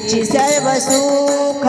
हेची सर्व सुख